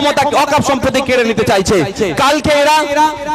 ক্ষমতা অকাপ সম্পত্তি কেড়ে নিতে চাইছে। কালকে এরা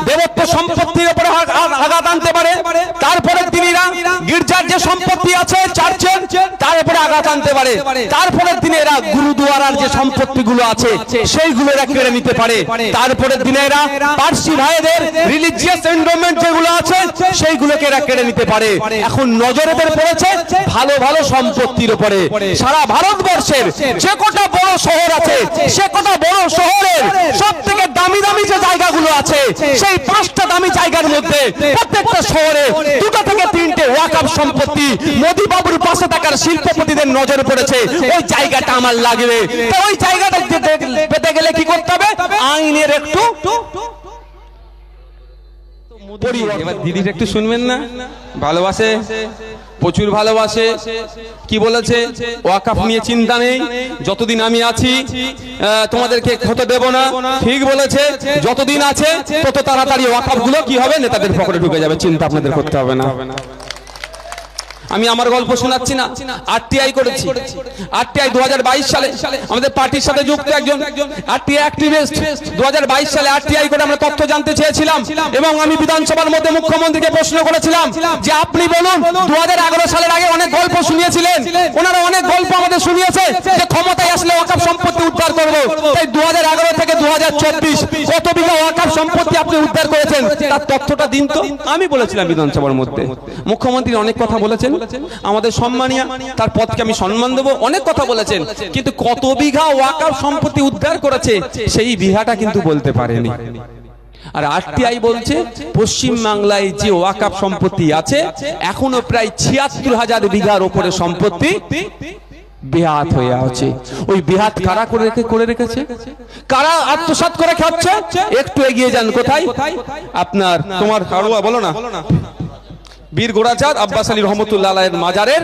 দেবত্ব সম্পত্তির উপরে আঘাত- আঘাত আনতে পারে। তারপরে দিনেরা গির্জার যে সম্পত্তি আছে চার্চের তার উপরে আঘাত আনতে পারে। তারপরে দিনে এরা গুরুদুয়ারার যে সম্পত্তিগুলো আছে, সেইগুলো কেড়ে নিতে পারে। তারপরে দিনে এরা পার্সি ভাইদের রিলিজিয়াস এন্ডোমেন্ট যেগুলো আছে, সেইগুলোকে এরা কেড়ে নিতে পারে। এখন নজর এদের পড়েছে ভালো ভালো সম্পত্তির উপরে। সারা ভারতবর্ষের যে কটা বড় শহর আছে, সে কটা বড় শহরের সব থেকে দামি দামি যে জায়গাগুলো আছে সেই পাঁচটা দামি জায়গার মধ্যে প্রত্যেকটা শহরে দুটো থেকে তিনটে ওয়াকাপ সম্পত্তি মোদি বাবুর পাশে থাকার শিল্পপতিদের নজর পড়েছে। ওই জায়গাটা আমার লাগবে। তো ওই জায়গাটা যেতে- পেতে গেলে কি করতে হবে? আইনের একটু। এবার দিদির একটু শুনবেন না? ভালোবাসে। প্রচুর ভালোবাসে। কি বলেছে? ওয়াকাফ নিয়ে চিন্তা নেই। যতদিন আমি আছি তোমাদেরকে হতে দেব না। ঠিক বলেছে। যতদিন আছে, তত তাড়াতাড়ি ওয়াকাফগুলো কি হবে, নেতাদের পকেটে ঢুকে যাবে। চিন্তা আপনাদের করতে হবে না। আমি আমার গল্প শোনাচ্ছি না। আরটিআই করেছি। আরটিআই দু সালে আমাদের পার্টির সাথে যুক্ত একজন আরটিআই অ্যাক্টিভিস্ট দু সালে আরটিআই করে আমরা তথ্য জানতে চেয়েছিলাম এবং আমি বিধানসভার মধ্যে মুখ্যমন্ত্রীকে প্রশ্ন করেছিলাম যে আপনি বলুন দু সালের আগে অনেক গল্প শুনিয়েছিলেন। ওনারা অনেক গল্প আমাদের শুনিয়েছে যে ক্ষমতায় আসলে ওয়াকাফ সম্পত্তি উদ্ধার করব। তাই দু থেকে দু কত বিঘা ওয়াকাফ সম্পত্তি আপনি উদ্ধার করেছেন? তার তথ্যটা দিন তো। আমি বলেছিলাম বিধানসভার মধ্যে। মুখ্যমন্ত্রী অনেক কথা বলেছেন। আমাদের সম্মানিয়া, তার পথকে আমি সম্মান দেবো। অনেক কথা বলেছেন, কিন্তু কত বিঘা ওয়াকাফ সম্পত্তি উদ্ধার করেছে, সেই বিঘাটা কিন্তু বলতে পারেনি। আর আরটিআই বলছে, পশ্চিম বাংলায় যে ওয়াকাফ সম্পত্তি আছে, এখনও প্রায় ছিয়াত্তর হাজার বিঘার ওপরে সম্পত্তি বেহাত হয়ে আছে। ওই বেহাত কারা করে রেখে, করে রেখেছে? কারা আত্মসাৎ করে খাচ্ছে? একটু এগিয়ে যান কোথায়? আপনার, তোমার কারুয়া বলো না। বীর গোড়াচাঁদ, আব্বাস আলী রহমতুল্লাহ মাজারের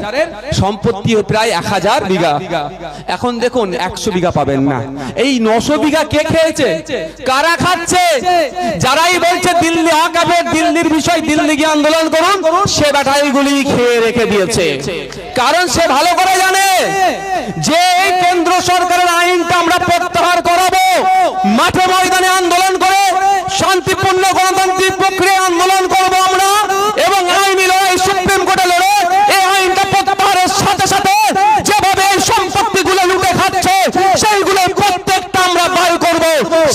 সম্পত্তি প্রায় এক হাজার বিঘা। এখন দেখুন, একশো বিঘা পাবেন না। এই নশো বিঘা কে খেয়েছে? কারা খাচ্ছে? যারাই বলছে দিল্লি হকাবে দিল্লির বিষয়, দিল্লি গিয়ে আন্দোলন করুন, সে ব্যাটারিগুলি খেয়ে রেখে দিয়েছে। কারণ সে ভালো করে জানে, যে কেন্দ্র সরকারের আইনটা আমরা প্রত্যাহার করাবো, মাঠে ময়দানে আন্দোলন করে শান্তিপূর্ণ গণতান্ত্রিক প্রক্রিয়া আন্দোলন করব আমরা এবং আইনি লড়াই সুপ্রিম কোর্টে লড়ে এই আইনটা প্রত্যাহারের সাথে সাথে যেভাবে এই সম্পত্তিগুলো লুটে খাচ্ছে সেইগুলো প্রত্যেকটা আমরা বার করব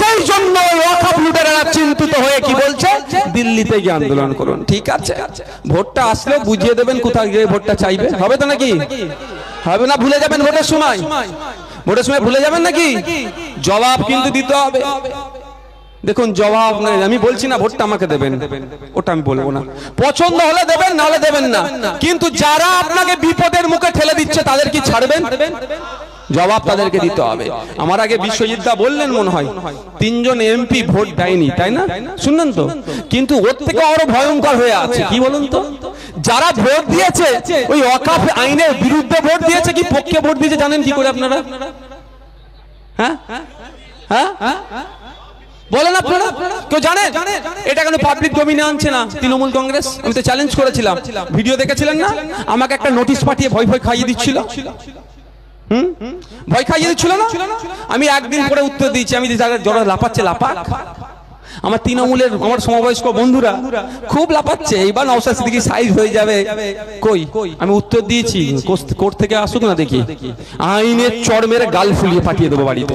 সেই জন্য ওই ওয়াকাফ লুটেরা চিন্তিত হয়ে কি বলছে দিল্লিতে গিয়ে আন্দোলন করুন। ঠিক আছে? ভোটটা আসলে বুঝিয়ে দেবেন কোথায় গিয়ে ভোটটা চাইবে। হবে তো নাকি? হবে না, ভুলে যাবেন ভোটের সময়। ভোটের সময় ভুলে যাবেন নাকি? জবাব কিন্তু দিতে হবে। দেখুন, জবাব আমি বলছি না ভোটটা আমাকে দেবেন। ওটা আমি বলব না। পছন্দ হলে দেবেন না হলে দেবেন না। কিন্তু যারা আপনাকে বিপদের মুখে ঠেলে দিচ্ছে, তাদের কি ছাড়বেন? জবাব তাদেরকে দিতে হবে। আমার আগে বিশ্বজিৎ দা বললেন মনে হয়, তিনজন এমপি ভোট দেয়নি, তাই না? শুনলেন তো? কিন্তু ওর থেকে আরও ভয়ঙ্কর হয়ে আছে, কি বলুন তো? যারা ভোট দিয়েছে, ওই অকাফ আইনের বিরুদ্ধে ভোট দিয়েছে, কি পক্ষে ভোট দিয়েছে জানেন কি করে আপনারা? হ্যাঁ? হ্যাঁ? বলেন আপনারা? কেউ জানে? এটা কেন পাবলিক ডোমিনে আনছে না? তৃণমূল কংগ্রেস? আমি তো চ্যালেঞ্জ করেছিলাম। ভিডিও দেখেছিলেন না? আমাকে একটা নোটিশ পাঠিয়ে ভয় ভয় খাইয়ে দিচ্ছিল। হুম? ভয় খাইয়ে দিচ্ছিল না? আমি একদিন পরে উত্তর দিয়েছি, আমি যারা যারা লাপাচ্ছে লাপাক আমার তৃণমূলের, আমার সমবয়স্ক বন্ধুরা খুব লাপাচ্ছে এইবার নওশাদ সিদ্দিকী সাইজ হয়ে যাবে। কই? আমি উত্তর দিয়েছি কোর্ট থেকে আসুক না দেখি। আইনের চড় মেরে গাল ফুলিয়ে পাঠিয়ে দেবো বাড়িতে।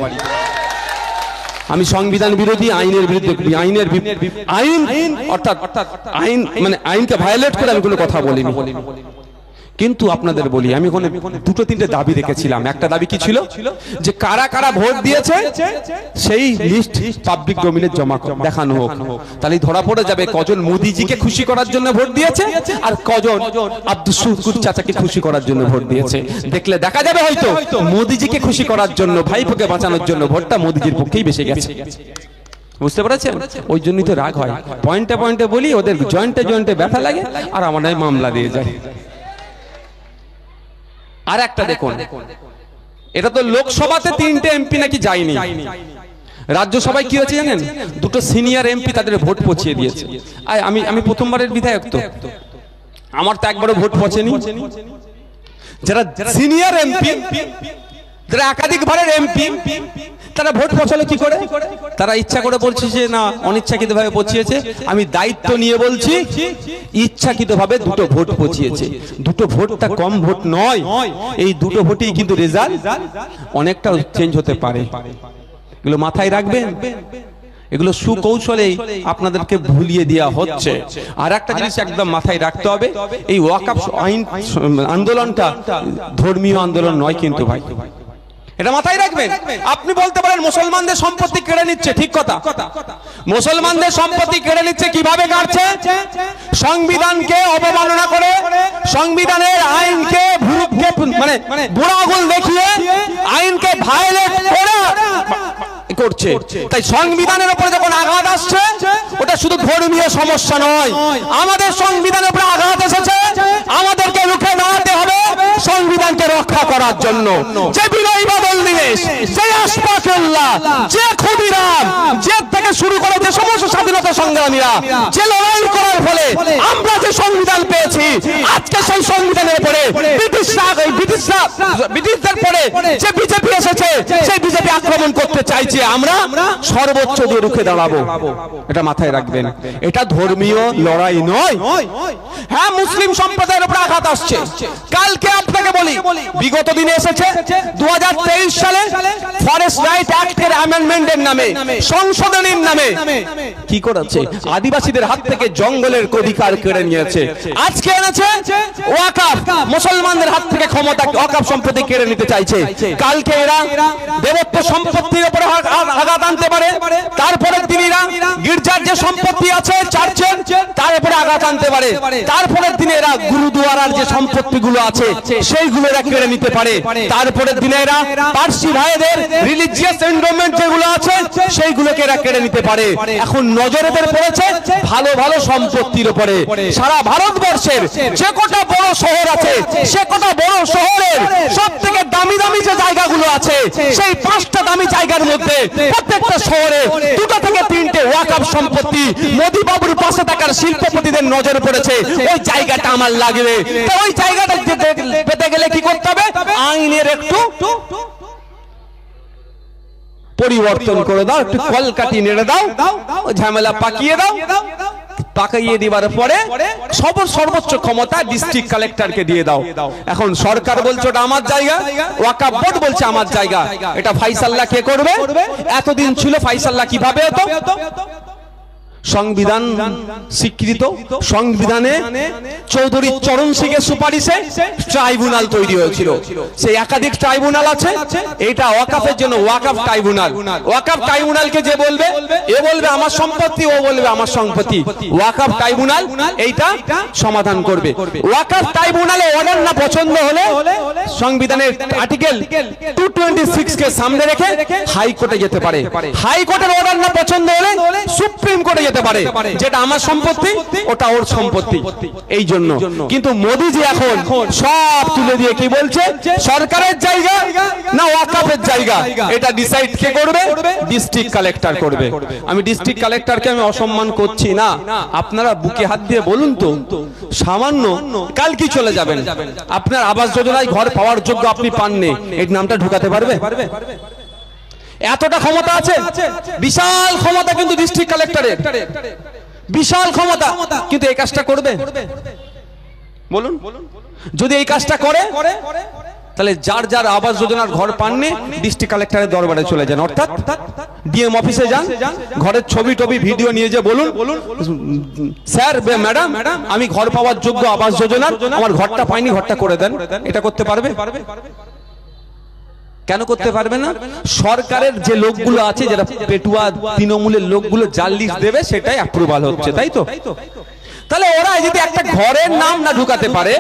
আমি সংবিধান বিরোধী, আইনের বিরুদ্ধে আইনের আইন, অর্থাৎ আইন মানে আইনকে ভায়োলেট করে আমি কোনো কথা বলিনি। কিন্তু আপনাদের বলি, আমি ওখানে দুটো তিনটে দাবি রেখেছিলাম। একটা দাবি কি ছিল? যে কারা কারা ভোট দিয়েছে, সেই লিস্ট পাবলিক ডোমিনে জমা দেখানো হোক। তাহলে ধরা পড়ে যাবে কজন মোদিজিকে খুশি করার জন্য ভোট দিয়েছে আর কজন আব্দুল শুকুর চাচাকে খুশি করার জন্য ভোট দিয়েছে। দেখলে দেখা যাবে হয়তো মোদিজিকে খুশি করার জন্য, ভাইপোকে বাঁচানোর জন্য ভোটটা মোদিজির পক্ষেই বেশি গেছে। বুঝতে পেরেছেন? ওই জন্যই তো রাগ হয়। পয়েন্টে পয়েন্টে বলি, ওদের জয়েন্টে জয়েন্টে ব্যথা লাগে আর আমার মামলা দিয়ে যায়। আর একটা দেখুন। এটা তো লোকসভাতে তিনটে এমপি নাকি যায়নি। রাজ্যসভায় কি হয়েছে জানেন? দুটো সিনিয়র এমপি তাদের ভোট পচিয়ে দিয়েছে। আমি আমি প্রথমবারের বিধায়ক তো। আমার তো একবারও ভোট পচেনি। যারা সিনিয়র এমপি যারা একাধিকবারের এমপি তারা ভোট পছালো কি করে? তারা ইচ্ছা করে বলছে যে, না অনিচ্ছাকৃত ভাবে পচিয়েছে আমি দায়িত্ব নিয়ে বলছি ইচ্ছাকৃত ভাবে দুটো ভোট পচিয়েছে দুটো ভোটটা কম ভোট নয়। এই দুটো ভোটেই কিন্তু রেজাল্ট অনেকটা চেঞ্জ হতে পারে। এগুলো মাথায় রাখবেন। এগুলো সুকৌশলেই আপনাদেরকে ভুলিয়ে দেওয়া হচ্ছে। আর একটা জিনিস একদম মাথায় রাখতে হবে, এই ওয়াকআপ আইন আন্দোলনটা ধর্মীয় আন্দোলন নয় কিন্তু ভাই। এটা মাথায় রাখবেন। আপনি বলতে পারেন মুসলমানদের সম্পত্তি কেড়ে নিচ্ছে, ঠিক কথা। মুসলমানদের সম্পত্তি কেড়ে নিচ্ছে কীভাবে কাটছে? সংবিধানকে অবমাননা করে, সংবিধানের আইনকে মানে বুড়া আঙুল দেখিয়ে আইনকে ভায়োলেট করে করছে। তাই সংবিধানের উপরে যখন আঘাত আসছে, ওটা শুধু ধর্মীয় সমস্যা নয়, আমাদের সংবিধানের উপরে আঘাত এসেছে আমাদেরকে রুখে দাঁড়াতে হবে সংবিধানকে রক্ষা করার জন্য। যে বিনয় বাদল দিনেশ যে আশফাকুল্লাহ যে ক্ষুদিরাম, যে থেকে শুরু করে যে সমস্ত স্বাধীনতা সংগ্রামীরা, যে লড়াই করার ফলে আমরা যে সংবিধান পেয়েছি, আজকে সেই সংবিধানের উপরে ব্রিটিশরা ব্রিটিশরা, ব্রিটিশদের পরে যে বিজেপি এসেছে, সেই বিজেপি আক্রমণ করতে চাইছে আমরা সর্বোচ্চ দিয়ে রুখে দাঁড়াবো। এটা মাথায় রাখবেন। এটা ধর্মীয় লড়াই নয়। হ্যাঁ মুসলিম সম্প্রদায়ের উপর আঘাত আসছে। কালকে আপনাকে বলি বিগত দিনে এসেছে দু হাজার তেইশ সালে ফরেস্ট রাইট অ্যাক্টের অ্যামেন্ডমেন্টের নামে সংশোধনীর নামে। কি করেছে? আদিবাসীদের হাত থেকে জঙ্গলের অধিকার কেড়ে নিয়েছে। আজকে এনেছে ওয়াকাফ। মুসলমানদের হাত থেকে ক্ষমতা ওয়াকাফ সম্পত্তি কেড়ে নিতে চাইছে। কালকে এরা দেবত্ব সম্পত্তির উপরে আঘাত- আনতে পারে। তারপরে দিনেরা গির্জার যে সম্পত্তি আছে চার্চের তার উপরে আঘাত আনতে পারে। তারপরের দিনে এরা গুরুদুয়ারার যে সম্পত্তিগুলো আছে সেইগুলো এরা কেড়ে নিতে পারে। তারপরের দিনে এরা পার্সি ভাইদের রিলিজিয়াস এনভায়রনমেন্ট যেগুলো আছে সেইগুলোকে এরা কেড়ে নিতে পারে। এখন নজরেদের পড়েছে ভালো ভালো সম্পত্তির উপরে। সারা ভারতবর্ষের যে কটা বড় শহর আছে সে কটা বড় শহরের সব থেকে দামি দামি যে জায়গাগুলো আছে সেই পাঁচটা দামি জায়গার মধ্যে প্রত্যেকটা শহরে দুটো থেকে তিনটে ওয়াকআপ সম্পত্তি মোদি বাবুর পাশে থাকার শিল্পপতিদের নজর পড়েছে। ওই জায়গাটা আমার লাগবে। তো ওই জায়গাটা পেতে গেলে কি করতে হবে। আইনের একটু পরিবর্তন করে দাও একটু কলকাটি নেড়ে দাও ঝামেলা পাকিয়ে দাও। পাকাইয়ে দিবার পরে সব সর্বোচ্চ ক্ষমতা ডিস্ট্রিক্ট কালেক্টরকে দিয়ে দাও। এখন সরকার বলছে ওটা আমার জায়গা ওয়াকা বোর্ড বলছে আমার জায়গা। এটা ফাইসাল্লাহ কে করবে? এতদিন ছিল ফাইসাল্লাহ কীভাবে হতো? সংবিধান স্বীকৃত, সংবিধানে চৌধুরী চরণ সিংয়ের সুপারিশে ট্রাইব্যুনাল তৈরি হয়েছিল। সেই একাধিক ট্রাইব্যুনাল আছে, এটা ওয়াকাফের জন্য ওয়াকাফ ট্রাইব্যুনাল। ওয়াকাফ ট্রাইব্যুনালকে যে বলবে, এ বলবে আমার সম্পত্তি, ও বলবে আমার সম্পত্তি। ওয়াকাফ ট্রাইব্যুনাল এইটা সমাধান করবে। ওয়াকাফ ট্রাইব্যুনালে অর্ডার না পছন্দ হলে সংবিধানের আর্টিকেল টু টোয়েন্টি সিক্স কে সামনে রেখে হাইকোর্টে যেতে পারে। হাইকোর্টের অর্ডার না পছন্দ হলে সুপ্রিম কোর্টে যেতে পারে যেটা আমার সম্পত্তি ওটা ওর সম্পত্তি। এই জন্য। কিন্তু মোদি যে এখন সব তুলে দিয়ে কি বলছে? সরকারের জায়গা না ওয়াকাফের জায়গা? এটা ডিসাইড কে করবে? ডিস্ট্রিক্ট কালেক্টর করবে। আমি ডিস্ট্রিক্ট কালেক্টরকে আমি অসম্মান করছি না। আপনারা বুকে হাত দিয়ে বলুন তো সামান্য কাল কি চলে যাবেন? আপনার আবাস যোজনায় ঘর পাওয়ার যোগ্য আপনি পাননি। এই নামটা ঢুকাতে পারবে? এতটা ক্ষমতা আছে? বিশাল ক্ষমতা কিন্তু ডিস্ট্রিক্ট কালেক্টরের বিশাল ক্ষমতা। কিন্তু এই কাজটা করবে? বলুন। যদি এই কাজটা করে, তাহলে যার যার আবাস যোজনার ঘর পাননি ডিস্ট্রিক্ট কালেক্টরের দরবারে চলে যান। অর্থাৎ ডিএম অফিসে যান, ঘরের ছবি টবি ভিডিও নিয়ে যে বলুন। স্যার ম্যাডাম, আমি ঘর পাওয়ার যোগ্য আবাস যোজনার, আমার ঘরটা পাইনি, ঘরটা করে দেন। এটা করতে পারবে? কেন করতে পারবে না? সরকারের যে লোকগুলো আছে যারা পেটুয়া তৃণমূলের লোকগুলো যার লিস্ট দেবে সেটাই অ্যাপ্রুভাল হচ্ছে তাই তো? তাহলে ওরা যদি একটা ঘরের নাম না ঢুকাতে পারে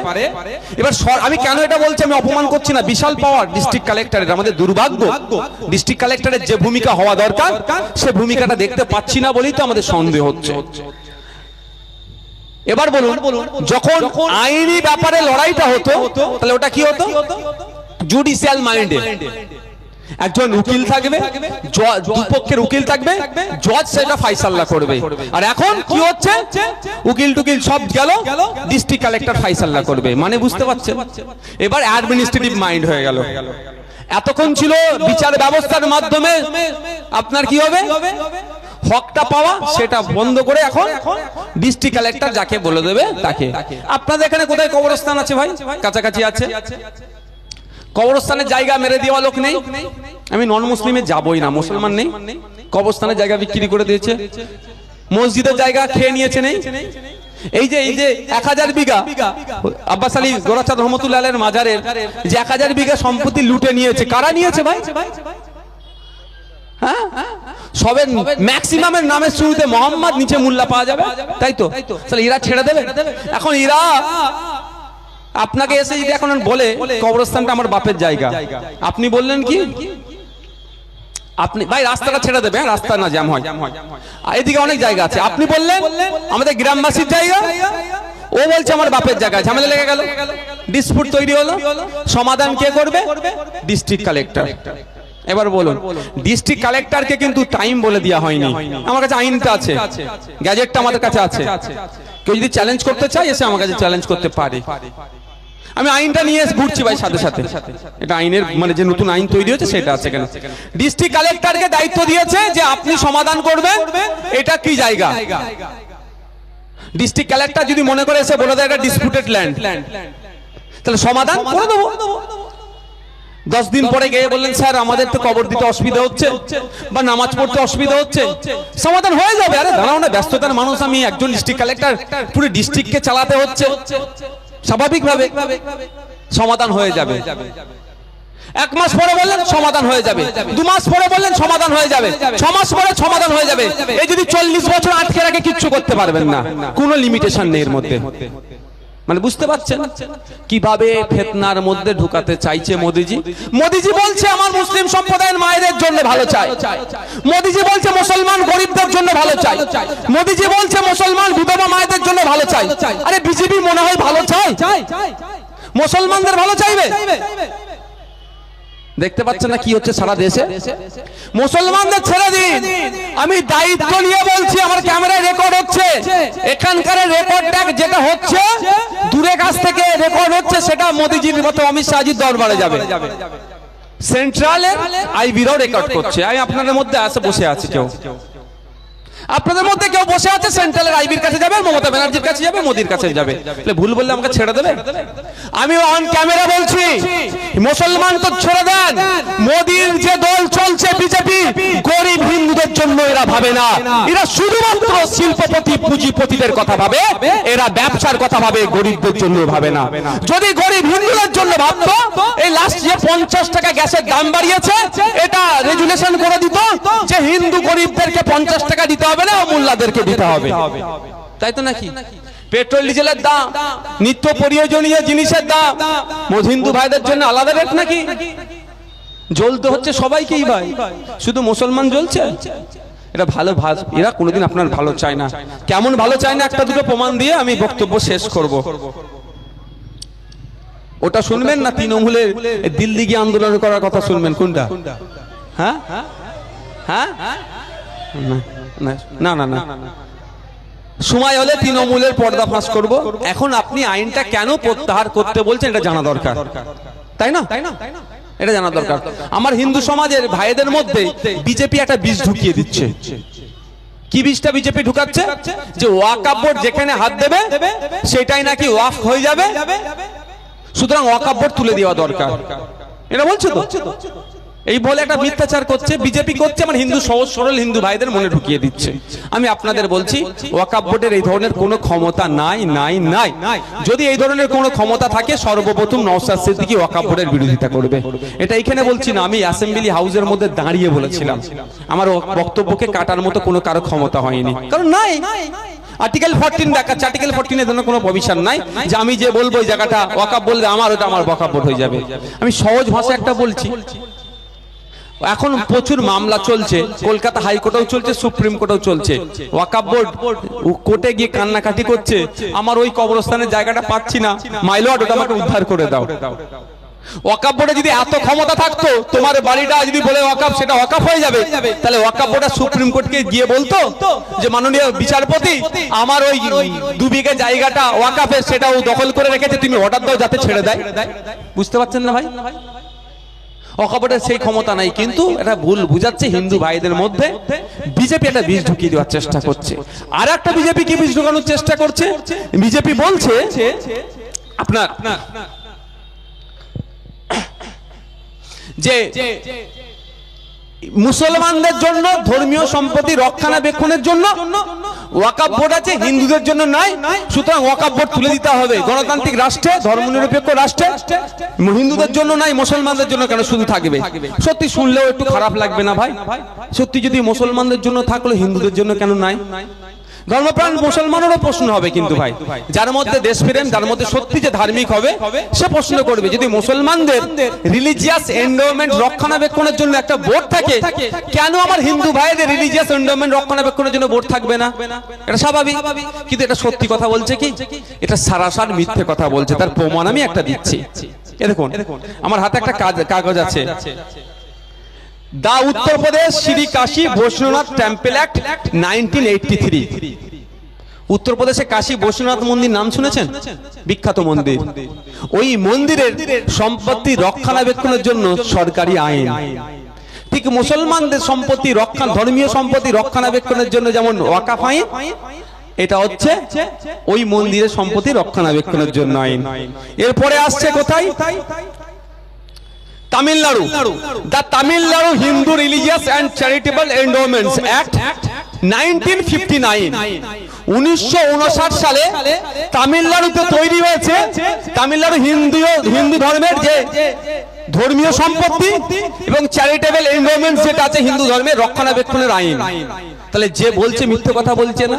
এবার আমি কেন এটা বলছি? আমি অপমান করছি না। বিশাল পাওয়ার ডিস্ট্রিক্ট কালেক্টরের আমাদের দুর্ভাগ্য। ডিস্ট্রিক্ট কালেক্টরের যে ভূমিকা হওয়া দরকার সে ভূমিকাটা দেখতে পাচ্ছি না বলেই তো আমাদের সন্দেহ হচ্ছে। এবার বলুন যখন আইনি ব্যাপারে লড়াইটা হতো তাহলে ওটা কি হতো? জুডিশিয়াল মাইন্ডে একজন উকিল থাকবে দুপক্ষের উকিল থাকবে জজ সেটা ফাইসাল্লা করবে। আর এখন কি হচ্ছে? উকিল টুকিল সব গেল ডিস্ট্রিক্ট কালেক্টর ফাইসাল্লা করবে। মানে বুঝতে পারছেন? এবার অ্যাডমিনিস্ট্রেটিভ মাইন্ড হয়ে গেল। এতক্ষণ ছিল বিচার ব্যবস্থার মাধ্যমে। আপনার কি হবে? হকটা পাওয়া, সেটা বন্ধ করে এখন ডিস্ট্রিক্ট কালেক্টর যাকে বলে দেবে, তাকে। আপনাদের এখানে কোথায় কবরস্থান আছে ভাই? কাছাকাছি আছে? কবরস্থানের জায়গা মেরে দেওয়া লোক নেই। আমি নন মুসলিমে যাবই না, মুসলমান নেই। কবরস্থানের জায়গা বিক্রি করে দিয়েছে। মসজিদের জায়গা খেয়ে নিয়েছে নেই। এই যে এই যে এক হাজার বিঘা, আব্বাস আলী গোরাচাঁদ রহমতুল্লাহ আলের মাজারের যে এক হাজার বিঘা সম্পত্তি লুটে নিয়েছে, কারা নিয়েছে ভাই? হ্যাঁ? সবে ম্যাক্সিমামের নামের শুরুতে মোহাম্মদ, নিচে মোল্লা পাওয়া যাবে। তাই তো? এরা ছেড়ে দেবে? এখন এরা আপনাকে এসে যদি এখন বলে কবরস্থানটা আমার বাপের জায়গা। আপনি বললেন কি? আপনি ভাই রাস্তাটা ছেড়ে দেবে হ্যাঁ, রাস্তা না জ্যাম হয়। এদিকে অনেক জায়গা আছে। আপনি বললেন আমাদের গ্রামবাসীর জায়গা ও বলছে আমার বাপের জায়গা। ঝামেলা লেগে গেল। ডিসপুট তৈরি হলো। সমাধান কে করবে? ডিস্ট্রিক্ট কালেক্টর এবার বলুন ডিস্ট্রিক্ট কালেক্টরকে কিন্তু টাইম বলে দেওয়া হয়নি। আমার কাছে আইনটা আছে। গ্যাজেটটা আমাদের কাছে আছে। কেউ যদি চ্যালেঞ্জ করতে চায় এসে আমার কাছে চ্যালেঞ্জ করতে পারে। আমি আইনটা নিয়ে ঘুরছি ভাই সাথে সাথে। এটা আইনের মানে যে নতুন আইন তৈরি হয়েছে সেটা আছে এখানে ডিস্ট্রিক্ট কালেক্টরকে দায়িত্ব দিয়েছে যে আপনি সমাধান করবেন। এটা কি জায়গা? ডিস্ট্রিক্ট কালেক্টর যদি মনে করে এসে বলে দেয় এটা ডিসপুটেড ল্যান্ড তাহলে সমাধান করে দেবো। দশ দিন পরে গিয়ে বললেন, স্যার, আমাদের তো কবর দিতে অসুবিধা হচ্ছে বা নামাজ পড়তে অসুবিধা হচ্ছে। সমাধান হয়ে যাবে। আরে দাঁড়াও না, ব্যস্ততার মানুষ আমি একজন ডিস্ট্রিক্ট কালেক্টর পুরো ডিস্ট্রিক্টকে চালাতে হচ্ছে। স্বাভাবিকভাবে সমাধান হয়ে যাবে। এক মাস পরে বললেন সমাধান হয়ে যাবে। দু মাস পরে বললেন সমাধান হয়ে যাবে। ছ মাস পরে সমাধান হয়ে যাবে। এই যদি চল্লিশ বছর আটকে রাখে, কিচ্ছু করতে পারবেন না। কোনো লিমিটেশন নেই এর মধ্যে। মানে বুঝতে পারছেন? কীভাবে ফেতনার মধ্যে ঢুকাতে চাইছে মোদিজি? মোদিজি বলছে আমার মুসলিম সম্প্রদায়ের মায়েদের জন্য ভালো চাই। মোদিজি বলছে মুসলমান গরিবদের জন্য ভালো চাই। মোদিজি বলছে মুসলমান বিধবা মায়েদের জন্য ভালো চাই। আরে বিজেপি মনে হয় ভালো চাই মুসলমানদের ভালো চাইবে? দেখতে পাচ্ছেন না কি হচ্ছে সারা দেশে? মুসলমানদের ছেড়ে দিন। আমি দায়িত্ব নিয়ে বলছি আমার ক্যামেরায় রেকর্ড হচ্ছে। এখানকার রেকর্ডটা যেটা হচ্ছে। দূরে কাছ থেকে রেকর্ড হচ্ছে সেটা মোদিজির মতো অমিত শাহজির দরবারে যাবে। সেন্ট্রালের আইবিরাও রেকর্ড করছে। আমি আপনাদের মধ্যে আসে বসে আছি কেউ। আপনাদের মধ্যে কেউ বসে আছে? সেন্ট্রালের আইবির কাছে যাবে, মমতা ব্যানার্জির কাছে যাবে, মোদির কাছে যাবে। ভুল বললে আমাকে ছেড়ে দেবে? আমি অন ক্যামেরা বলছি। মুসলমান তো ছেড়ে দেন। মোদির যে দল চলছে বিজেপি, গরিব হিন্দুদের জন্য এরা ভাবে না। এরা শুধুমাত্র শিল্পপতি, পুঁজিপতিদের কথা ভাবে। এরা ব্যবসার কথা ভাবে, গরিবদের জন্য ভাবে না। যদি গরিব হিন্দুদের জন্য ভাবতো, এই লাস্ট যে পঞ্চাশ টাকা গ্যাসের দাম বাড়িয়েছে, এটা রেজুলেশন করে দিত যে হিন্দু গরিবদেরকে পঞ্চাশ টাকা দিতে হবে। না মোল্লাদেরকে দিতে হবে। তাই তো নাকি? পেট্রোল, ডিজেলের দাম নিত্য প্রয়োজনীয় জিনিসের দাম হিন্দু ভাইদের জন্য আলাদা রেট নাকি? জ্বলতে হচ্ছে সবাইকেই ভাই। শুধু মুসলমান জ্বলছে? এটা ভালো ভাজ এরা কোনোদিন আপনার ভালো চায় না। কেমন ভালো চায় না একটা দুটো প্রমাণ দিয়ে আমি বক্তব্য শেষ করব। ওটা শুনবেন না তৃণমূলের দিল্লি গিয়ে আন্দোলন করার কথা শুনবেন? কোনটা? হ্যাঁ? হ্যাঁ? না না না না সময় হলে তৃণমূলের পর্দা ফাঁস করব। এখন আপনি আইনটা কেন প্রত্যাহার করতে বলছেন এটা জানা দরকার। তাই না? তাই না এটা জানা দরকার। আমার হিন্দু সমাজের ভাইদের মধ্যে বিজেপি একটা বীজ ঢুকিয়ে দিচ্ছে। কি বীজটা বিজেপি ঢুকাচ্ছে? যে ওয়াকাপ বোর্ড যেখানে হাত দেবে, সেটাই নাকি ওয়াফ হয়ে যাবে। সুতরাং ওয়াকাপ বোর্ড তুলে দেওয়া দরকার। এটা বলছো তো? এই বলে একটা মিথ্যাচার করছে বিজেপি করছে মানে হিন্দু সহজ সরল হিন্দু ভাইদের মনে ঢুকিয়ে দিচ্ছে। আমি আপনাদের বলছি ওয়াকাপ বোর্ডের এই ধরনের কোনো ক্ষমতা নাই নাই নাই। যদি এই ধরনের কোনো ক্ষমতা থাকে সর্বপ্রথম নওসাদ সিদ্দিকী ওয়াকাপ বোর্ডের বিরোধিতা করবে। এটা এখানে বলছি না আমি অ্যাসেম্বলি হাউসের মধ্যে দাঁড়িয়ে বলেছিলাম। আমার বক্তব্যকে কাটার মতো কোনো কারও ক্ষমতা হয়নি। কারণ নাই। আর্টিকেল ফোরটিন দেখাচ্ছে আর্টিকেল ফোরটিনের জন্য কোনো প্রভিশন নাই। যে আমি যে বলব ওই জায়গাটা ওয়াকাপ বললে আমার ওটা আমার ওয়াকাপ বোর্ড হয়ে যাবে। আমি সহজ ভাষা একটা বলছি এখন প্রচুর মামলা চলছে। কলকাতা হাইকোর্টেও চলছে সুপ্রিম কোর্টেও চলছে। ওয়াকাব বোর্ড কোর্টে গিয়ে কান্নাকাটি করছে। আমার ওই কবরস্থানের জায়গাটা পাচ্ছি না। মাইলট ওটা আমাকে উদ্ধার করে দাও। ওয়াকাব বোর্ডে যদি এত ক্ষমতা থাকতো তোমার বাড়িটা যদি বলে ওয়াকাব সেটা ওয়াকাব হয়ে যাবে। তাহলে ওয়াকাব বোর্ড সুপ্রিম কোর্টকে গিয়ে বলতো যে মাননীয় বিচারপতি আমার ওই দু বিঘে জায়গাটা ওয়াকাফের সেটাও দখল করে রেখেছে তুমি অর্ডার দাও যাতে ছেড়ে দেয়। বুঝতে পারছেন না ভাই? অকাপটের সেই ক্ষমতা নাই কিন্তু এটা ভুল বুঝাচ্ছে হিন্দু ভাইদের মধ্যে বিজেপি একটা বীজ ঢুকিয়ে দেওয়ার চেষ্টা করছে। আর একটা বিজেপি কি বীজ ঢুকানোর চেষ্টা করছে? বিজেপি বলছে আপনার যে মুসলমানদের জন্য ধর্মীয় সম্পত্তি রক্ষণাবেক্ষণের জন্য ওয়াকাব বোর্ড আছে, হিন্দুদের জন্য নয় সুতরাং ওয়াকাব বোর্ড তুলে দিতে হবে। গণতান্ত্রিক রাষ্ট্রে, ধর্মনিরপেক্ষ রাষ্ট্রে, হিন্দুদের জন্য নাই, মুসলমানদের জন্য কেন শুধু থাকবে? সত্যি শুনলেও একটু খারাপ লাগবে না ভাই? সত্যি যদি মুসলমানদের জন্য থাকল, হিন্দুদের জন্য কেন নাই? ধর্মপ্রাণ মুসলমানেরও প্রশ্ন হবে কিন্তু ভাই। যার মধ্যে দেশ প্রেম যার মধ্যে সত্যি যে ধার্মিক হবে সে প্রশ্ন করবে। যদি মুসলমানদের রিলিজিয়াস এন্ডোমেন্ট রক্ষণাবেক্ষণের জন্য একটা বোর্ড থাকে কেন আমার হিন্দু ভাইদের রিলিজিয়াস এন্ডোমেন্ট রক্ষণাবেক্ষণের জন্য বোর্ড থাকবে না। এটা স্বাভাবিক। কিন্তু এটা সত্যি কথা বলছে কি? এটা সারাসার মিথ্যে কথা বলছে তার প্রমাণ আমি একটা দিচ্ছি। দেখুন আমার হাতে একটা কাগজ আছে। The Uttar Pradesh Shri Kashi Vishwanath temple act nineteen eighty three. উত্তরপ্রদেশে কাশী বৈষ্ণনাথ মন্দির নাম শুনেছেন? বিখ্যাত মন্দির। ওই মন্দিরের সম্পত্তি রক্ষণাবেক্ষণের জন্য সরকারি আইন। ঠিক মুসলমানদের সম্পত্তি রক্ষণ ধর্মীয় সম্পত্তি রক্ষণাবেক্ষণের জন্য যেমন ওয়াকাফ আইন এটা হচ্ছে ওই মন্দিরের সম্পত্তি রক্ষণাবেক্ষণের জন্য আইন। এরপরে আসছে কোথায়? Tamil Nadu the Tamil Nadu Hindu religious and charitable endowments act nineteen fifty nine উনিশশো সালে তামিলনাড়ুতে তৈরি হয়েছে তামিলনাড়ু হিন্দু হিন্দু ধর্মের যে ধর্মীয় সম্পত্তি এবং চ্যারিটেবল এন্ডোমেন্টস যেটা আছে হিন্দু ধর্মের রক্ষণাবেক্ষণের আইন তাহলে যে বলছে মিথ্যে কথা বলছে না